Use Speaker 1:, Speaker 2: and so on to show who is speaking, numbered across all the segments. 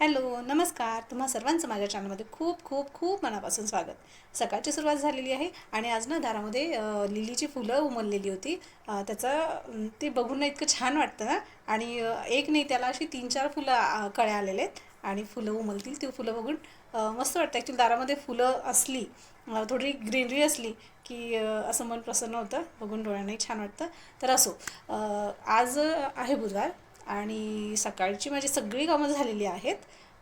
Speaker 1: Hello नमस्कार. तुम्हा सर्वांचं माझ्या चॅनलमध्ये खूप खूप खूप मनापासून स्वागत. सकाळची सुरुवात झालेली आहे आणि आज ना दारामध्ये लिलीची फुलं उमललेली होती. त्याचं ते बघून ना इतकं छान वाटतं ना. आणि एक नाही त्याला अशी तीन चार फुलं कळ्या आलेले आहेत आणि फुलं उमलतील ती फुलं बघून मस्त वाटतं. ॲक्च्युली दारामध्ये फुलं असली थोडी ग्रीनरी असली की असं मन प्रसन्न होतं. बघून डोळ्यांनाही छान वाटतं. तर असो आज आहे बुधवार. आणि सकाळची माझी सगळी कामं झालेली आहेत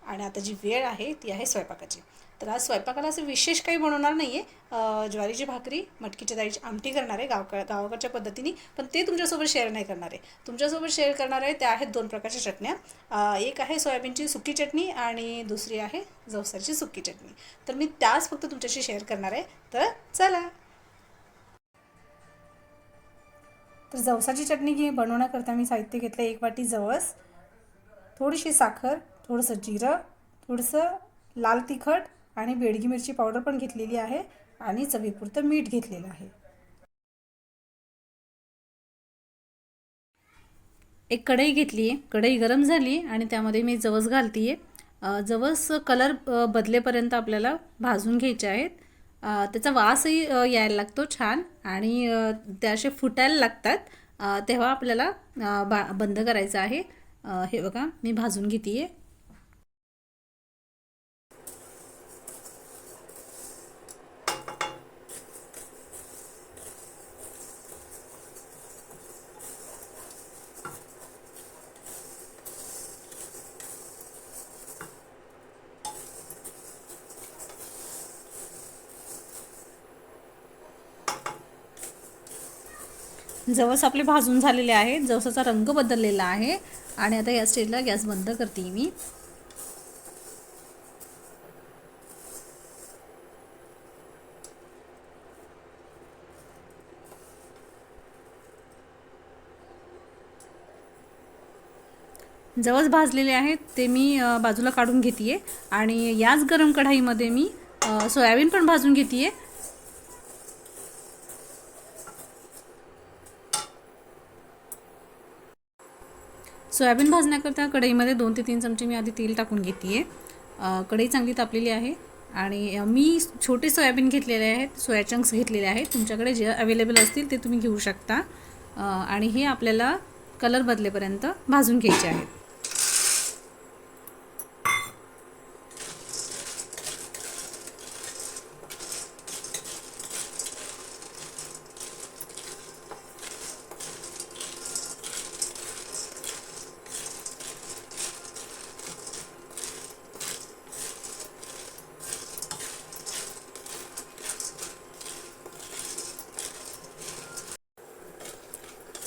Speaker 1: आणि आता जी वेळ आहे ती आहे स्वयंपाकाची. तर आज स्वयंपाकाला असं विशेष काही बनवणार नाही आहे ज्वारीची भाकरी मटकीच्या डाळीची आमटी करणार आहे गावक गावाकडच्या पद्धतीने पण ते तुमच्यासोबत शेअर नाही करणार आहे. तुमच्यासोबत शेअर करणार आहे त्या आहेत दोन प्रकारच्या चटण्या. एक आहे सोयाबीनची सुकी चटणी आणि दुसरी आहे जवसाची सुकी चटणी. तर मी त्याच फक्त तुमच्याशी शेअर करणार आहे. तर चला! तर जवसाची चटणी घे बनवण्याकरता मी साहित्य घेतलं एक वाटी जवस थोडीशी साखर थोडंसं जिरं थोडंसं लाल तिखट आणि बेडगी मिरची पावडर पण घेतलेली आहे आणि चवीपुरतं मीठ घेतलेलं आहे. एक कढई घेतली आहे कढई गरम झाली आणि त्यामध्ये मी जवस घालते आहे जवस कलर बदलेपर्यंत आपल्याला भाजून घ्यायचे आहेत. त्याचा वासही यायला लागतो छान आणि ते असे फुटायला लागतात. तेव्हा आपल्याला बा बंद करायचं आहे. हे बघा मी भाजून घेते आहे जवस आपले भाजून झालेले आहेत. जवसाचा रंग बदललेला आहे. आणि आता या स्टेजला गॅस बंद करते मी. जवस भाजलेले आहेत. ते मी बाजूला काढून घेते आणि याच गरम कढाईमध्ये मी सोयाबीन पण भाजून घेते आहे सोयाबीन भाजण्याकरता कढईमध्ये दोन ते तीन चमचे मी आधी तेल टाकून घेते आहे कढई चांगली तापलेली आहे आणि मी छोटे सोयाबीन घेतलेले आहेत सोया चंक्स घेतलेले आहेत. तुमच्याकडे जे अवेलेबल असतील ते तुम्ही घेऊ शकता. आणि हे आपल्याला कलर बदलेपर्यंत भाजून घ्यायचे आहेत.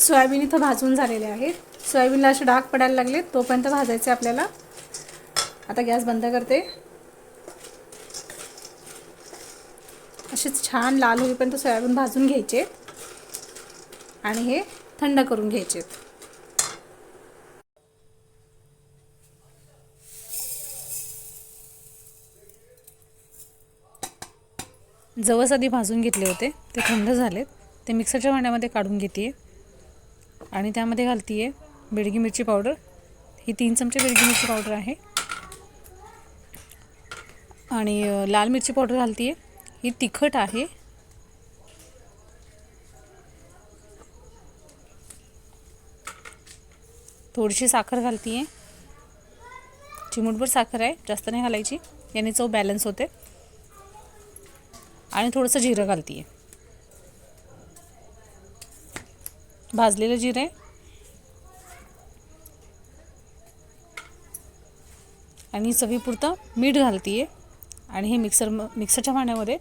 Speaker 1: सोयाबीन इथं भाजून झालेले आहेत. सोयाबीनला असे डाग पडायला लागले तोपर्यंत भाजायचे आपल्याला. आता गॅस बंद करते. असेच छान लाल होईपर्यंत सोयाबीन भाजून घ्यायचे. आणि हे थंड करून घ्यायचे. जवस आधी भाजून घेतले होते ते थंड झालेत. ते मिक्सरच्या भांड्यामध्ये काढून घेते आणि त्यामध्ये घालते आहे बेडगी मिरची पावडर. ही तीन चमचे बेडगी मिरची पावडर आहे. आणि लाल मिरची पावडर घालते आहे ही तिखट आहे. थोडीशी साखर घालते आहे चिमूटभर साखर आहे जास्त नाही घालायची. याने चव बॅलन्स होते. आणि थोडंसं जिरं घालते आहे भाजलेलं जिरे. आणि चवीपुरतं मीठ घालते आहे आणि हे मिक्सर मिक्सरच्या भांड्यामध्ये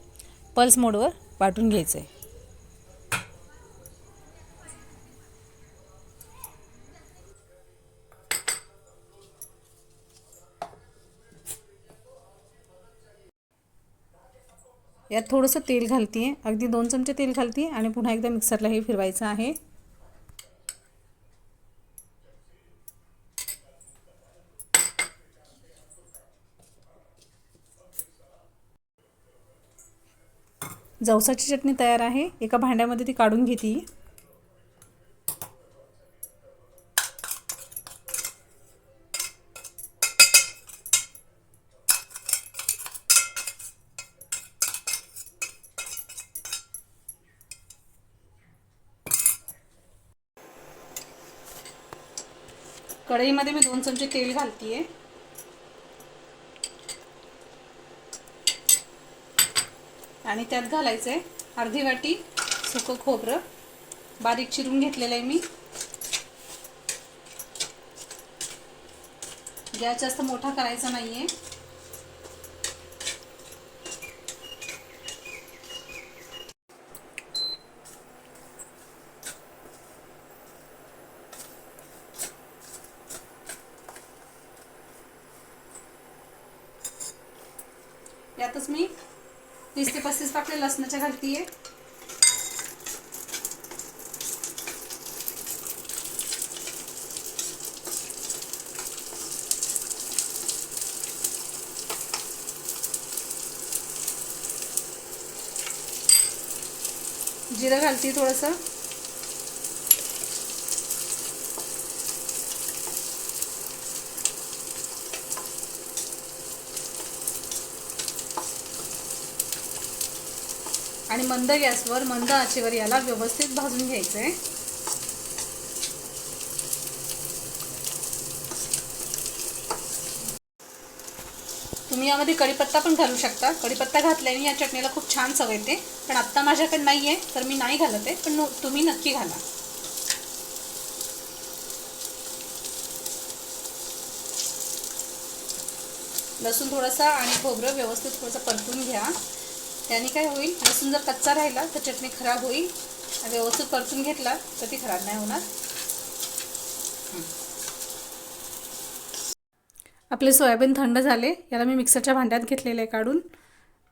Speaker 1: पल्स मोडवर वाटून घ्यायचं आहे यात थोडंसं तेल घालते आहे अगदी दोन चमचे तेल घालते आणि पुन्हा एकदा मिक्सरला हे फिरवायचं आहे. जवसाची चटणी तयार आहे. एका भांड्यामध्ये ती काढून घेते. कढईमध्ये मी दोन चमचे तेल घालते आहे आणि त्यात घालायचं आहे अर्धी वाटी सुकं खोबरं. बारीक चिरून घेतलेलं आहे मी. गॅस जास्त मोठा करायचा नाही आहे यातच मी तीस ते पस्तीस पाकळे लसणाच्या घालतीये जिरं घालते थोडंसं आणि मंद गॅसवर मंद आचेवर याला व्यवस्थित भाजून घ्यायचं आहे तुम्ही यामध्ये कढीपत्ता पण घालू शकता. कढीपत्ता घातल्याने या चटणीला खूप छान चव येते. पण आत्ता माझ्याकडे नाही आहे तर मी नाही घालत आहे पण तुम्ही नक्की घाला. लसूण थोडासा आणि खोबरं व्यवस्थित थोडंसं परतून घ्या. त्याने काय होईल? लसूण जर कच्चा राहिला तर चटणी खराब होईल. आणि व्यवस्थित परतून घेतला तर ती खराब नाही होणार. आपले सोयाबीन थंड झाले. याला मी मिक्सरच्या भांड्यात घेतलेले आहे काढून.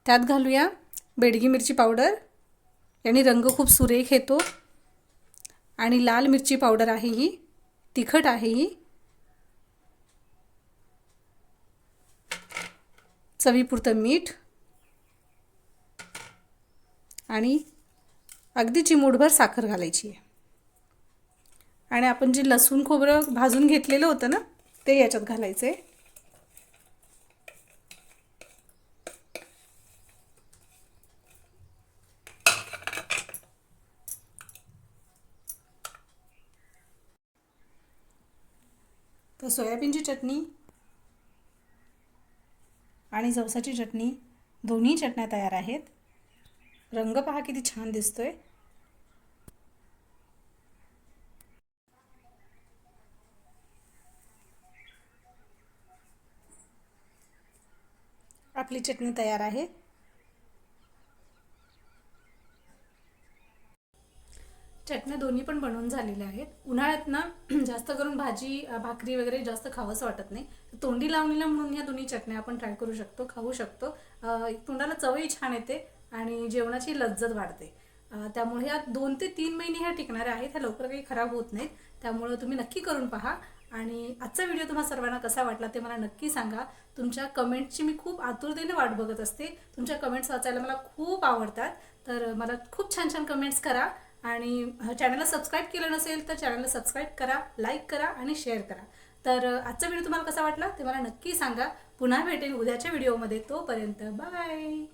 Speaker 1: त्यात घालूया बेडगी मिरची पावडर. याने रंग खूप सुरेख येतो. आणि लाल मिरची पावडर आहे ही. तिखट आहे ही. चवीपुरतं मीठ. आणि अगदी चिमूटभर साखर घालायची आहे. आणि आपण जे लसूण खोबरं भाजून घेतलेलं होतं ना ते याच्यात घालायचं आहे तर सोयाबीनची चटणी आणि जवसाची चटणी दोन्ही चटण्या तयार आहेत. रंग पहा किती छान दिसतोय. आपली चटणी तयार आहे. चटण्या दोन्ही पण बनवून झालेल्या आहेत. उन्हाळ्यात ना जास्त करून भाजी भाकरी वगैरे जास्त खावंसं वाटत नाही. तोंडी लावणीला म्हणून ह्या दोन्ही चटण्या आपण ट्राय करू शकतो खाऊ शकतो. तोंडाला चवही छान येते. आणि जेवणाची लज्जत वाढते. त्यामुळे ह्या दोन ते तीन महिने ह्या टिकणाऱ्या आहेत ह्या लवकर काही खराब होत नाहीत. त्यामुळं तुम्ही नक्की करून पहा. आणि आजचा व्हिडिओ तुम्हाला सर्वांना कसा वाटला ते मला नक्की सांगा. तुमच्या कमेंटची मी खूप आतुरतेने वाट बघत असते. तुमच्या कमेंट्स वाचायला मला खूप आवडतात. तर मला खूप छान छान कमेंट्स करा. आणि चॅनलला सबस्क्राईब केलं नसेल तर चॅनलला सबस्क्राईब करा लाईक करा आणि शेअर करा. तर आजचा व्हिडिओ तुम्हाला कसा वाटला ते मला नक्की सांगा. पुन्हा भेटेल उद्याच्या व्हिडिओमध्ये. तोपर्यंत बाय!